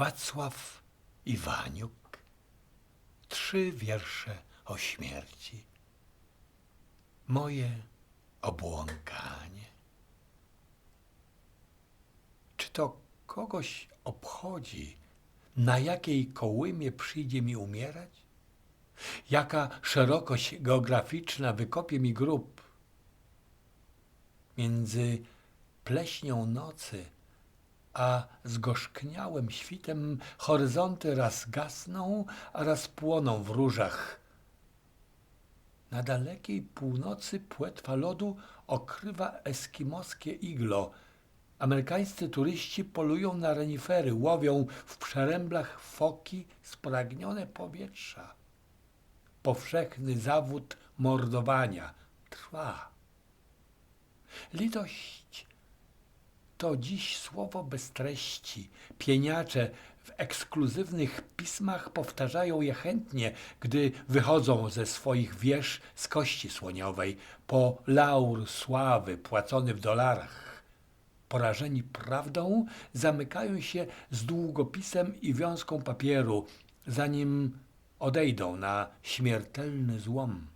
Wacław Iwaniuk. Trzy wiersze o śmierci. Moje obłąkanie. Czy to kogoś obchodzi, na jakiej kołymie przyjdzie mi umierać? Jaka szerokość geograficzna wykopie mi grób? Między pleśnią nocy a zgorzkniałym świtem horyzonty raz gasną, a raz płoną w różach. Na dalekiej północy płetwa lodu okrywa eskimoskie iglo. Amerykańscy turyści polują na renifery, łowią w przeręblach foki spragnione powietrza. Powszechny zawód mordowania trwa. Litość to dziś słowo bez treści. Pieniacze w ekskluzywnych pismach powtarzają je chętnie, gdy wychodzą ze swoich wież z kości słoniowej po laur sławy płacony w dolarach. Porażeni prawdą zamykają się z długopisem i wiązką papieru, zanim odejdą na śmiertelny złom.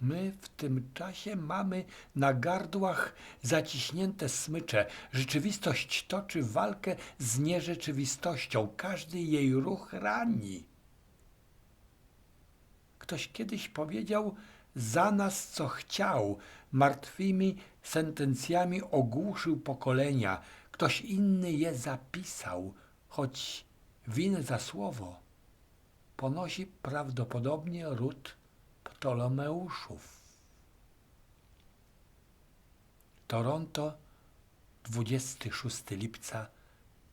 My w tym czasie mamy na gardłach zaciśnięte smycze. Rzeczywistość toczy walkę z nierzeczywistością. Każdy jej ruch rani. Ktoś kiedyś powiedział za nas co chciał, martwymi sentencjami ogłuszył pokolenia. Ktoś inny je zapisał, choć winę za słowo ponosi prawdopodobnie ród Ptolomeuszów. Toronto, 26 lipca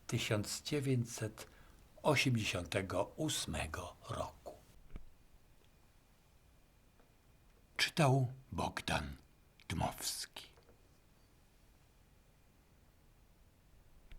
1988 roku. Czytał Bogdan Dmowski.